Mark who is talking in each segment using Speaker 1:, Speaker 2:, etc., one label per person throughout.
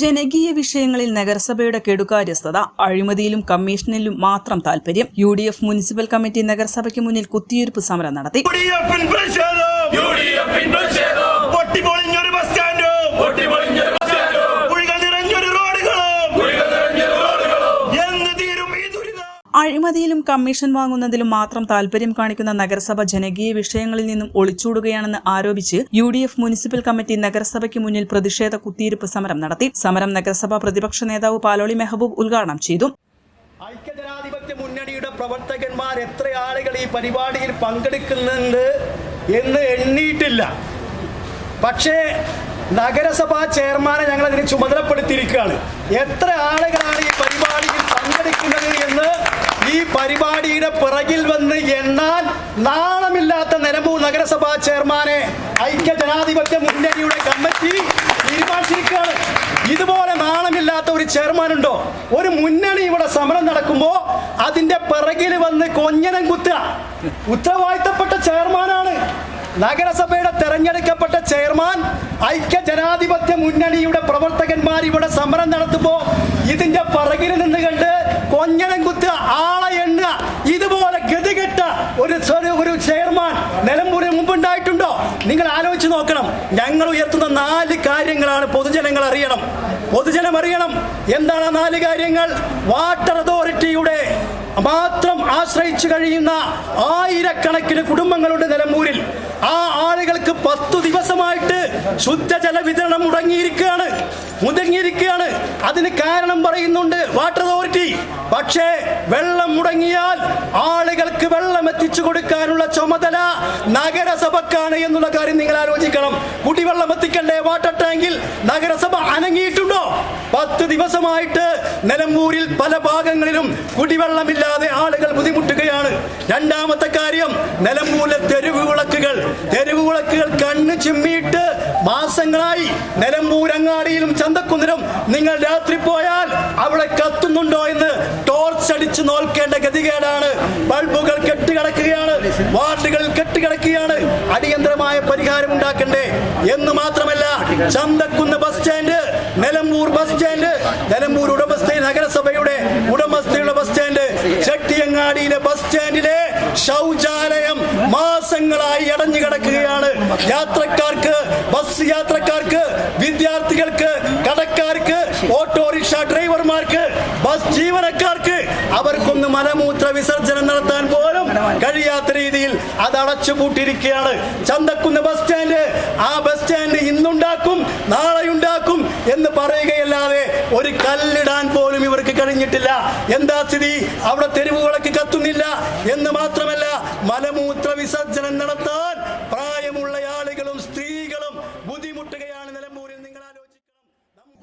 Speaker 1: ജനകീയ വിഷയങ്ങളിൽ നഗരസഭയുടെ കെടുകാര്യസ്ഥത അഴിമതിയിലും കമ്മീഷനിലും മാത്രം താൽപര്യം U D F municipal committee നഗരസഭയ്ക്ക് മുന്നിൽ കുത്തിയിരുപ്പ് സമരം നടത്തി അഴിമതിയിലും കമ്മീഷൻ വാങ്ങുന്നതിലും മാത്രം താൽപര്യം കാണിക്കുന്ന നഗരസഭ ജനകീയ വിഷയങ്ങളിൽ നിന്നും ഒളിച്ചൂടുകയാണെന്ന് ആരോപിച്ച് U D F municipal committee നഗരസഭയ്ക്ക് മുന്നിൽ പ്രതിഷേധ കുത്തിയിരുപ്പ് സമരം നടത്തി സമരം നഗരസഭാ പ്രതിപക്ഷ നേതാവ് പാലോളി മെഹബൂബ് ഉദ്ഘാടനം ചെയ്തു
Speaker 2: ഐക്യജനാധിപത്യ മുന്നണിയുടെ പ്രവർത്തകന്മാർ എത്ര ആളുകൾ ഈ പരിപാടിയിൽ പങ്കെടുക്കുന്നുണ്ട് എന്ന് എണ്ണിയിട്ടില്ല പക്ഷേ നഗരസഭാ ചെയർമാനെ ഞങ്ങൾ അതിന് ചുമതലപ്പെടുത്തിയിരിക്കുകയാണ് എത്ര ആളുകളാണ് ഈ പരിപാടിയിൽ പങ്കെടുക്കുന്നത് എന്ന് ഈ പരിപാടിയുടെ പിറകിൽ വന്ന് എണ്ണാൻ നാണമില്ലാത്ത നിലമ്പൂർ നഗരസഭാ ചെയർമാനെ ഐക്യ ജനാധിപത്യ മുന്നണിയുടെ കമ്മിറ്റി തീരുമാനിച്ചിരിക്കുകയാണ് ഇതുപോലെ നാണമില്ലാത്ത ഒരു ചെയർമാൻ ഉണ്ടോ ഒരു മുന്നണി ഇവിടെ സമരം നടക്കുമ്പോൾ അതിന്റെ പിറകിൽ വന്ന് കൊഞ്ഞനം കുത്തുക ഉത്തരവാദിത്തപ്പെട്ട ചെയർമാനാണ് നഗരസഭയുടെ തെരഞ്ഞെടുക്കപ്പെട്ട ചെയർമാൻ ഐക്യ ജനാധിപത്യ മുന്നണിയുടെ പ്രവർത്തകന്മാർ ഇവിടെ സമരം നടത്തുമ്പോൾ ഇതിന്റെ പിറകിൽ നിന്ന് കണ്ട് കൊഞ്ഞനം കുത്ത് ആളെ എണ്ണ ഇതുപോലെ ഗതികെട്ട ഒരു ഒരു ചെയർമാൻ നിലമ്പൂരിന് മുമ്പുണ്ടായിട്ടുണ്ടോ നിങ്ങൾ ആലോചിച്ച് നോക്കണം ഞങ്ങൾ ഉയർത്തുന്ന നാല് കാര്യങ്ങളാണ് പൊതുജനങ്ങൾ അറിയണം പൊതുജനം അറിയണം എന്താണ് നാല് കാര്യങ്ങൾ വാട്ടർ അതോറിറ്റിയുടെ മാത്രം ആശ്രയിച്ചു കഴിയുന്ന ആയിരക്കണക്കിന് കുടുംബങ്ങളുണ്ട് നിലമ്പൂരിൽ ആ ആളുകൾക്ക് പത്തു ദിവസം ഭാഗമായിട്ട് ശുദ്ധജല വിതരണം മുടങ്ങിയിരിക്കുകയാണ് മുതങ്ങിയിരിക്കുകയാണ് അതിന് കാരണം പറയുന്നുണ്ട് വാട്ടർ അതോറിറ്റി പക്ഷേ വെള്ളം മുടങ്ങിയാൽ ആളുകൾക്ക് വെള്ളം എത്തിച്ചു കൊടുക്കാനുള്ള ചുമതല നഗരസഭക്കാണ് എന്നുള്ള കാര്യം നിങ്ങൾ ആലോചിക്കണം കുടിവെള്ളം എത്തിക്കണ്ടേ വാട്ടർ ടാങ്കിൽ നഗരസഭ അനങ്ങിയിട്ടുണ്ടോ പത്ത് ദിവസമായിട്ട് നിലമ്പൂരിൽ പല ഭാഗങ്ങളിലും കുടിവെള്ളമില്ലാതെ ആളുകൾ ബുദ്ധിമുട്ടുകയാണ് രണ്ടാമത്തെ കാര്യം നിലമ്പൂരിലെ തെരു ചിമ്മിയിട്ട് മാസങ്ങളായി നിലമ്പൂരങ്ങാടിയിലും ചന്തക്കുന്നിലും നിങ്ങൾ രാത്രി പോയാൽ അവിടെ കത്തുന്നുണ്ടോ എന്ന് ടോർച്ച് അടിച്ച് നോൽക്കേണ്ട ഗതികേടാണ് ബൾബുകൾ കെട്ടുകിടക്കുകയാണ് വാർഡുകൾ കെട്ടുകിടക്കുകയാണ് അടിയന്തരമായ പരിഹാരം ഉണ്ടാക്കണ്ടേ എന്ന് മാത്രമല്ല Chanthakkunnu bus stand Nilambur bus stand Nilambur ഉടമസ്ഥ നഗരസഭയുടെ ഉടമസ്ഥയുടെ ബസ് സ്റ്റാൻഡ് ചെട്ടിയങ്ങാടിയിലെ ബസ് സ്റ്റാൻഡിലെ ശൗചാലയം മാസങ്ങളായി അടഞ്ഞു കിടക്കുകയാണ് യാത്രക്കാർക്ക് ബസ് യാത്രക്കാർക്ക് വിദ്യാർത്ഥികൾക്ക് കടക്കാർക്ക് ഓട്ടോറിക്ഷ ഡ്രൈവർമാർക്ക് ബസ് ജീവനക്കാർക്ക് അവർക്കൊന്ന് മലമൂത്ര വിസർജനം നടത്താൻ പോലും കഴിയാത്ത രീതിയിൽ അത് അടച്ചുപൂട്ടിയിരിക്കുകയാണ് ചന്തക്കുന്ന് ബസ് സ്റ്റാൻഡ് ആ ബസ് സ്റ്റാൻഡ് ഇന്നുണ്ടാക്കും ഉണ്ടാക്കും എന്ന് പറയുകയല്ലാതെ ഒരു കല്ലിടാൻ പോലും ഇവർക്ക് കഴിഞ്ഞിട്ടില്ല എന്താ സ്ഥിതി അവിടെ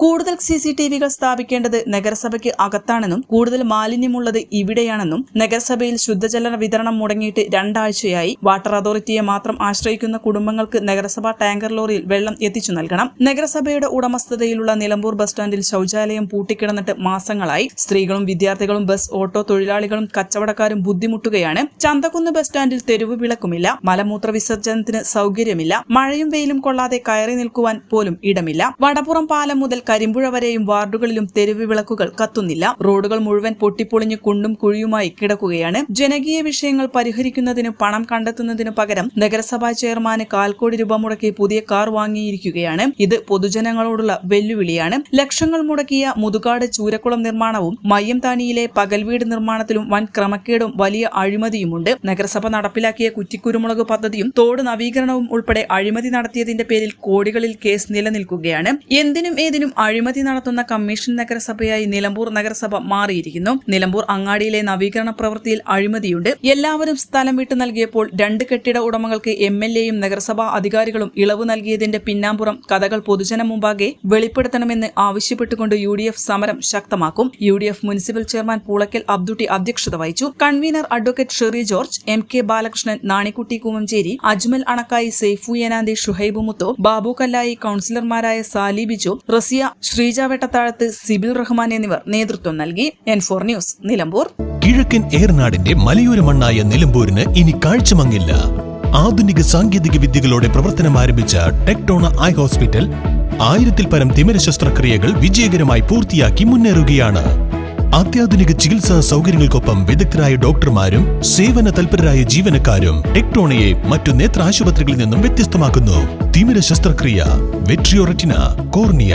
Speaker 1: കൂടുതൽ സി സി ടി വികൾ സ്ഥാപിക്കേണ്ടത് നഗരസഭയ്ക്ക് അകത്താണെന്നും കൂടുതൽ മാലിന്യമുള്ളത് ഇവിടെയാണെന്നും നഗരസഭയിൽ ശുദ്ധജല വിതരണം മുടങ്ങിയിട്ട് രണ്ടാഴ്ചയായി വാട്ടർ അതോറിറ്റിയെ മാത്രം ആശ്രയിക്കുന്ന കുടുംബങ്ങൾക്ക് നഗരസഭ ടാങ്കർ ലോറിയിൽ വെള്ളം എത്തിച്ചു നൽകണം നഗരസഭയുടെ ഉടമസ്ഥതയിലുള്ള നിലമ്പൂർ ബസ് സ്റ്റാൻഡിൽ ശൌചാലയം പൂട്ടിക്കിടന്നിട്ട് മാസങ്ങളായി സ്ത്രീകളും വിദ്യാർത്ഥികളും ബസ് ഓട്ടോ തൊഴിലാളികളും കച്ചവടക്കാരും ബുദ്ധിമുട്ടുകയാണ് ചന്തക്കുന്ന് ബസ് സ്റ്റാൻഡിൽ തെരുവ് വിളക്കുമില്ല മലമൂത്ര വിസർജനത്തിന് സൗകര്യമില്ല മഴയും വെയിലും കൊള്ളാതെ കയറി നിൽക്കുവാൻ പോലും ഇടമില്ല വടപ്പുറം പാലം മുതൽ കരിമ്പുഴ വരെയും വാർഡുകളിലും തെരുവ് വിളക്കുകൾ കത്തുന്നില്ല റോഡുകൾ മുഴുവൻ പൊട്ടിപ്പൊളിഞ്ഞ് കുണ്ടും കുഴിയുമായി കിടക്കുകയാണ് ജനകീയ വിഷയങ്ങൾ പരിഹരിക്കുന്നതിന് പണം കണ്ടെത്തുന്നതിനു പകരം നഗരസഭാ ചെയർമാന് കാൽക്കോടി രൂപ മുടക്കി പുതിയ കാർ വാങ്ങിയിരിക്കുകയാണ് ഇത് പൊതുജനങ്ങളോടുള്ള വെല്ലുവിളിയാണ് ലക്ഷങ്ങൾ മുടക്കിയ മുതുകാട് ചൂരക്കുളം നിർമ്മാണവും മയ്യംതാനിയിലെ പകൽവീട് നിർമ്മാണത്തിലും വൻ ക്രമക്കേടും വലിയ അഴിമതിയുമുണ്ട് നഗരസഭ നടപ്പിലാക്കിയ കുറ്റിക്കുരുമുളക് പദ്ധതിയും തോട് നവീകരണവും ഉൾപ്പെടെ അഴിമതി നടത്തിയതിന്റെ പേരിൽ കോടികളിൽ കേസ് നിലനിൽക്കുകയാണ് എന്തിനും ഏതിനും അഴിമതി നടത്തുന്ന കമ്മീഷൻ നഗരസഭയായി നിലമ്പൂർ നഗരസഭ മാറിയിരിക്കുന്നു നിലമ്പൂർ അങ്ങാടിയിലെ നവീകരണ പ്രവൃത്തിയിൽ അഴിമതിയുണ്ട് എല്ലാവരും സ്ഥലം വിട്ട് നൽകിയപ്പോൾ രണ്ട് കെട്ടിട ഉടമകൾക്ക് എം എൽ എയും നഗരസഭാ അധികാരികളും ഇളവ് നൽകിയതിന്റെ പിന്നാമ്പുറം കഥകൾ പൊതുജന മുമ്പാകെ വെളിപ്പെടുത്തണമെന്ന് ആവശ്യപ്പെട്ടുകൊണ്ട് യു ഡി എഫ് സമരം ശക്തമാക്കും U D F municipal chairman Poolakkal Abdutty അധ്യക്ഷത വഹിച്ചു convener advocate Sherry George M K Balakrishnan Nanikutty Koomancheri Ajmal Anakkayi Saifu യനാന്തി ഷുഹൈബ് മുത്തോ ബാബു കല്ലായി കൌൺസിലർമാരായ സാലി ബിജു റസിയ ശ്രീജ വെട്ടത്താഴത്ത് സിബിൽ റഹ്മാൻ എന്നിവർ നേതൃത്വം നൽകി എൻ ഫോർ ന്യൂസ് നിലമ്പൂർ
Speaker 3: കിഴക്കൻ ഏർനാടിന്റെ മലയോര മണ്ണായ നിലമ്പൂരിന് ഇനി കാഴ്ചമങ്ങില്ല ആധുനിക സാങ്കേതിക വിദ്യകളോടെ പ്രവർത്തനം ആരംഭിച്ച ടെക്ടോണ ഐ ഹോസ്പിറ്റൽ ആയിരത്തിൽ പരം തിമിര ശസ്ത്രക്രിയകൾ വിജയകരമായി പൂർത്തിയാക്കി മുന്നേറുകയാണ് അത്യാധുനിക ചികിത്സാ സൗകര്യങ്ങൾക്കൊപ്പം വിദഗ്ധരായ ഡോക്ടർമാരും സേവന തൽപരരായ ജീവനക്കാരും ടെക്ടോണയെ മറ്റു നേത്ര ആശുപത്രികളിൽ നിന്നും വ്യത്യസ്തമാക്കുന്നു തിമിര ശസ്ത്രക്രിയ വെട്രിയോററ്റിന കോർണിയ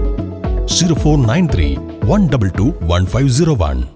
Speaker 3: 0493 122 1501.